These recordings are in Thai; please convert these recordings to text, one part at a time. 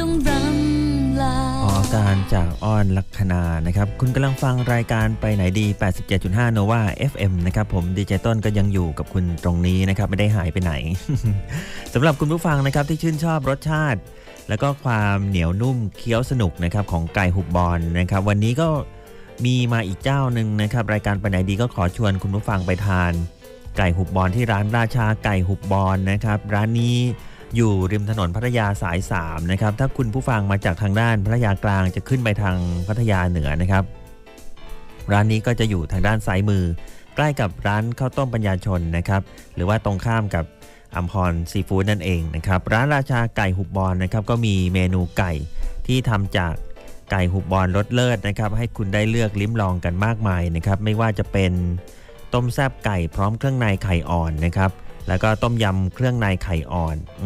ต้องรำลาออการจากอ้อนลัคนานะครับ คุณกำลังฟังรายการไปไหนดี 87.5 Nova FM นะครับ ผมดีเจต้นก็ยังอยู่กับคุณตรงนี้นะครับ ไม่ได้หายไปไหน สำหรับคุณผู้ฟังนะครับที่ชื่นชอบรสชาติ แล้วก็ความเหนียวนุ่มเคี้ยวสนุกนะครับของไก่หุบบอลนะครับ วันนี้ก็มีมาอีกเจ้าหนึ่งนะครับ รายการไปไหนดีก็ขอชวนคุณผู้ฟังไปทาน ไก่หุบบอลที่ร้านราชาไก่หุบบอลนะครับ ร้านนี้ อยู่ริมถนนพัทยาสาย3นะครับถ้าคุณผู้ฟังมาจากทางด้านพัทยากลางจะขึ้นไปทางพัทยาเหนือนะครับ ร้านนี้ก็จะอยู่ทางด้านซ้ายมือ ใกล้กับร้านข้าวต้มปัญญาชนนะครับ หรือว่าตรงข้ามกับอัมพรซีฟู้ดนั่นเองนะครับร้านราชาไก่หุบบอลนะครับก็มีเมนูไก่ที่ทำจากไก่หุบบอลรสเลิศนะครับ ให้คุณได้เลือกลิ้มลองกันมากมายนะครับ ไม่ว่าจะเป็นต้มแซบไก่พร้อมเครื่องในไข่อ่อนนะครับ แล้วก็ต้มยำเครื่องในไข่อ่อนอ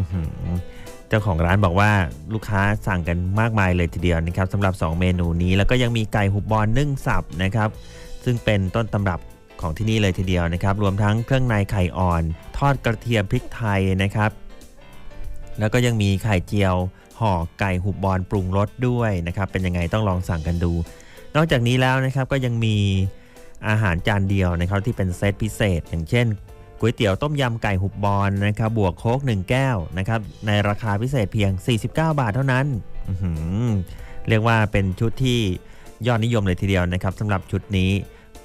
เจ้าของร้านบอกว่าลูกค้าสั่งกันมากมายเลยทีเดียวนะครับสำหรับ 2 เมนูนี้แล้วก็ยังมีไก่หุบบอลนึ่งสับนะครับ ซึ่งเป็นต้นตำรับของที่นี่เลยทีเดียวนะครับ รวมทั้งเครื่องในไข่อ่อน ทอดกระเทียมพริกไทยนะครับ แล้วก็ยังมีไข่เจียวห่อไก่หุบบอลปรุงรสด้วยนะครับ เป็นยังไงต้องลองสั่งกันดู นอกจากนี้แล้วนะครับก็ยังมีอาหารจานเดียวนะครับที่เป็นเซตพิเศษ อย่างเช่น ก๋วยเตี๋ยวต้มยำไก่หุบบอลนะครับบวกโค้ก1 แก้วนะครับในราคาพิเศษเพียง 49 บาทเท่านั้น เรียกว่าเป็นชุดที่ยอดนิยมเลยทีเดียวนะครับสำหรับชุดนี้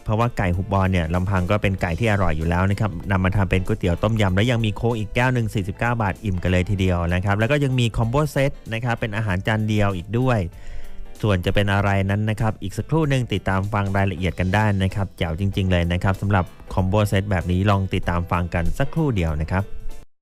เพราะว่าไก่หุบบอลเนี่ยลำพังก็เป็นไก่ที่อร่อยอยู่แล้วนะครับนำมาทำเป็นก๋วยเตี๋ยวต้มยำแล้วยังมีโค้กอีกแก้วหนึ่ง49 บาทอิ่มกันเลยทีเดียวนะครับแล้วก็ยังมีคอมโบเซตนะครับเป็นอาหารจานเดียวอีกด้วย ส่วนจะเป็นอะไรนั้นนะครับ อีกสักครู่หนึ่งติดตามฟังรายละเอียดกันได้นะครับแจ๋วจริง ๆ เลยนะครับสำหรับคอมโบเซตแบบนี้ลองติดตามฟังกันสักครู่เดียวนะครับ